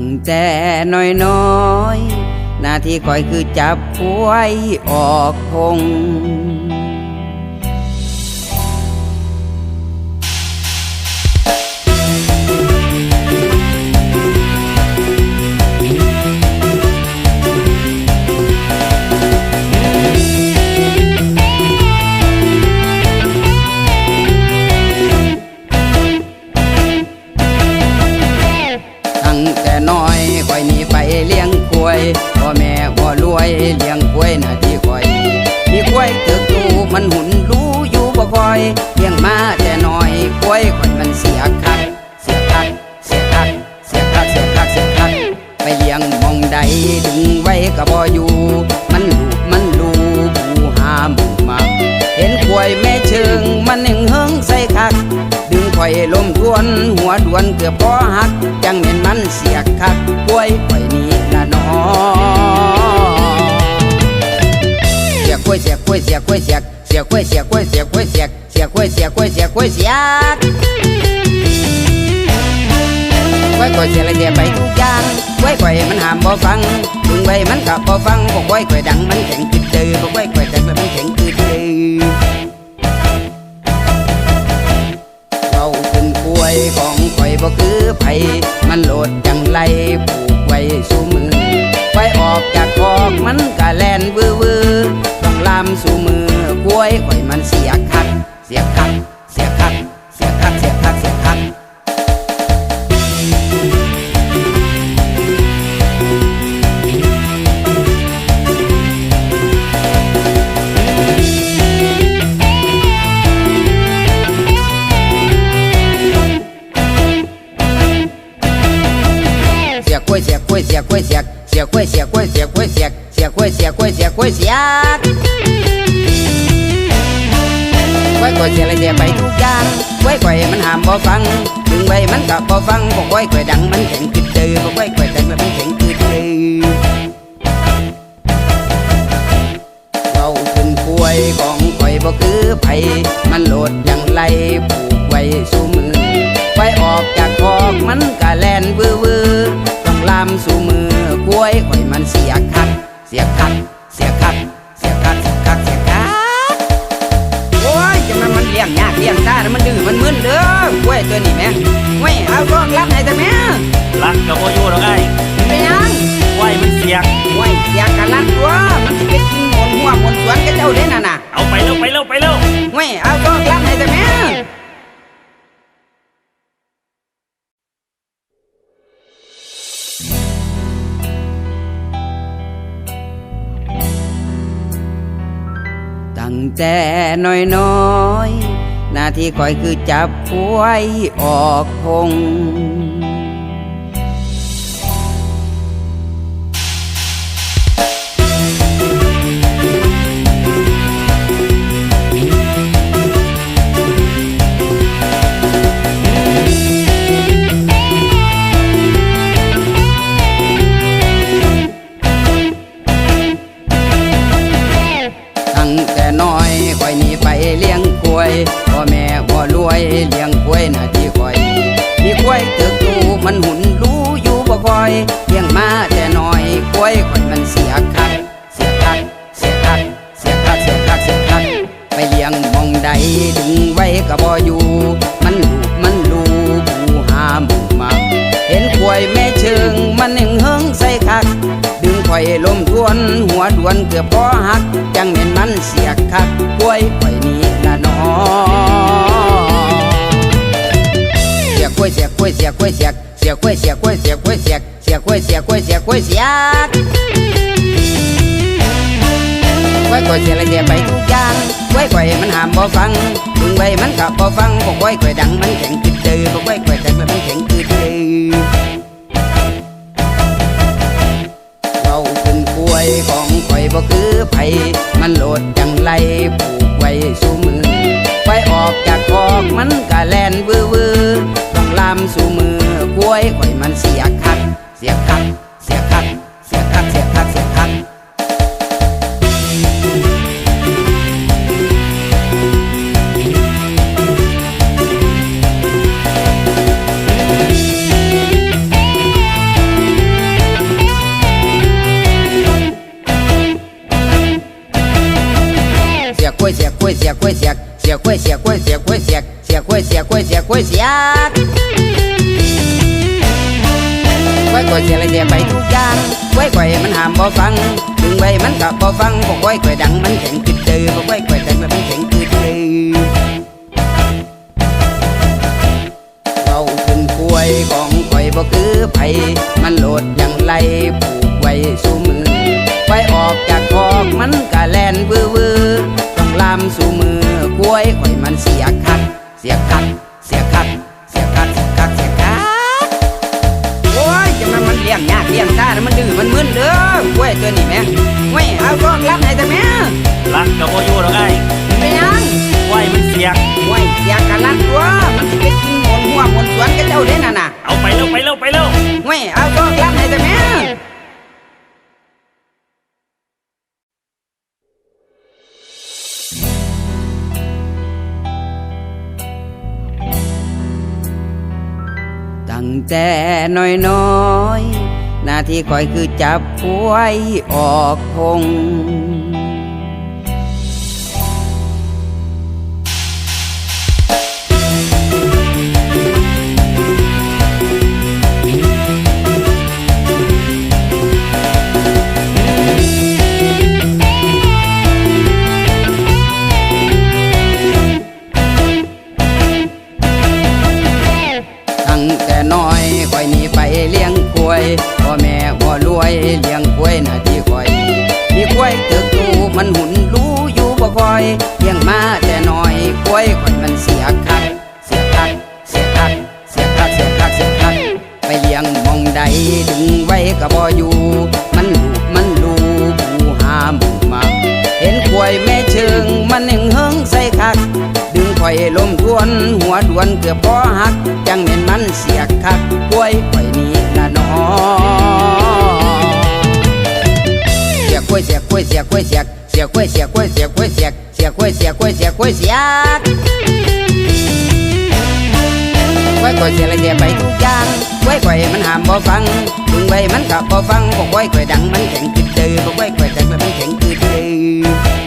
ตั้งแต่น้อยน้อย หน้าที่คอยคือจับควยออกพง บ่อยเลี้ยงมาแต่น้อยกล้วยคอยมันเสียคัก เสียคัก เสียคัก เสียคัก เสียคัก เสียคัก ไปเลี้ยงมองใดดึงไว้ก็บ่อยู่ มันลูกมันลูกูหาหมูมัก เห็นกล้วยแม่เชิงมันหนึ่งเฮิงใส่คัก ดึงข่อยลมทวนหัวดวนเกือบพอหัก จังเห็นมันเสียคักกล้วยข่อยนี้ละนอเสียกล้วยเสียกล้วยเสียกล้วยเสียก ยกล้วยเสียกล้วยเสียกล้วยเสียกเสียกล้วยเสียกล้วยเสียกล้วยเสียกกล้วยข่อยเสียละเสียไปทุกอย่างกล้วยข่อยมันหามบ่ฟังดึงไปมันกับบ่ฟังบอกกล้วยข่อยดังมันแข็งติดเดือบอกกล้วยข่อยดังแล้วมันแข็งติดเดือเราขึ้นกล้วยของข่อยบ่คือไผมันโหลดจังไรผูกไว้สู่มือไว้ออกจากคอกมันกะแลนวือวือต้องลามสู่มือ วยข่อยมันเสียคัก เสียคัก เสียคัก เสียคัก เสียคัก เสียคักเสียกล้วยเสียกล้วยเสียกล้วยเสียกเสียกล้วยเสียกล้วยเสียกล้วยเสียกเสียกล้วยเสียกล้วยเสียกล้วยเสียก กล้วยกล้วยเสียอะไรเสียไปทุกอย่างกล้วยกล้วยมันหามบ่ฟังดึงไว้มันกับบ่ฟังบอกกล้วยกล้วยดังมันแข็งติดเดือบอกกล้วยกล้วยดังแล้วมันแข็งติดเดือเราขึ้นก้วยของข่อยบ่คือไผมันโหลดอย่างไรผูกไว้สู่มือไว้ออกจากคอกมันกะแลนวือวือต้องลามสู่มือก้วยข่อยมันเสียคักเสียคักเสียคัก มันยากเลี้ยงซ่ามันดื้อมันมึนเด้อกล้วยตัวนี้แม่ไม่เอารองรับให้แต่แม่รักกับโอยูหรอกไอ้ไม่ยังไหวมันเสียงโอ้เสียกันลันตัวมันสิไปกินหมนหัวหมนสวนกับเจ้าเด้น่ะน่ะเอาไปเร็วไปเร็วไปเร็วไม่เอารองรับให้แต่แม่ตั้งแต่น้อยน้อย หน้าที่คอยคือจับควายออกพง บ่รวยเลี้ยงกล้วยหน้าที่คอย มีกล้วยตึกตูมันหุ่นรู้อยู่บ่คอยเลี้ยงมาแต่น้อยกล้วยคอยมันเสียคักเสียคักเสียคักเสียคักเสียคักเสียคักไปเลี้ยงมองใดดึงไว้ก็บ่อยู่ มันลูกมันลูกูหาหมู่มักเห็นกล้วยแม่เชิงมันหนึ่งเฮิงใส่คักดึงข่อยลมทวนหัวดวนเกือบพอหักจังเห็นมันเสียคักกล้วย กล้วยเสียกล้วยเสียกล้วยเสียกเสียกล้วยเสียกล้วยเสียกล้วยเสียกเสียกล้วยเสียกล้วยเสียกล้วยเสียกกล้วยกล้วยเสียอะไรเสียไปทุกอย่างกล้วยกล้วยมันห้ามบ่ฟังถึงไว้มันก็บ่ฟังบอกกล้วยกล้วยดังมันแข็งติดเดือบอกกล้วยกล้วยดังแล้วมันามสู่มือกล้วยข่อยมันเสียคัก เสียคัก เสียคัก เสียคัก เสียคัก เสียคักเสียกล้วยเสียกล้วยเสียกล้วยเสียเสียกล้วยเสียกล้วยเสียกล้วยเสียกเสียกล้วยเสียกล้วยเสียกล้วยเสียก กล้วยกล้วยเสียอะไรเสียไปทุกอย่างกล้วยกล้วยมันหามบ่ฟังถึงไว้มันกับบ่ฟังพวกกล้วยกล้วยดังมันแข็งกึดเดือพวกกล้วยกล้วยดังมันแข็งกึดเดือเราขึ้นกล้วยของข่อยบ่คือไผมันโหลดอย่างไรผูกไว้สู่มือไว้ออกจากคอกมันกะแล่นวือวือต้องลามสู่มือกล้วยข่อยมันเสียคักเสียคักเสียคัก กกับโมยูหรอกไอ้ไม่ยังไหวมันเสียงไว้เสียกันลันตัวมันสิไปกินหมนหัวหมนสวนกันเจ้าเด้น่ะน่ะเอาไปเร็วไปเร็วไปเร็วไม่เอาก็รับให้แต่แม่ตั้งแต่น้อยน้อยๆหน้าที่คอยคือจับป่วยออกพงตั้ง น้อยกล้วยคอยมันเสียคักเสียคักเสียคักเสียคักเสียคักเสียคักไปเลี้ยงมองใดดึงไว้ก็บ่อยู่ มันลูกมันลูกูหาหมุมาเห็นกล้วยแม่เชิงมันหนึ่งเฮิงใส่คัก ดึงข่อยลมทวนหัวดวนเกือบพอหัก จังเม็นมันเสียคักกวยข่อยนี้ละนอเสียกวยเสียกวยเสียกวยเสียกเสียกวยเสียกวยเสียกวยเสียก ยกล้วยเสียกล้วยเสียกล้วยเสียกกล้วยกล้วยเสียอะไรเสียไปทุกอย่างกล้วยกล้วยมันหามบ่ฟังถึงไว้มันกับบ่ฟังพวกกล้วยกล้วยดังมันแข็งกึดเดือพวกกล้วยกล้วยดังมันแข็งกึดเดือ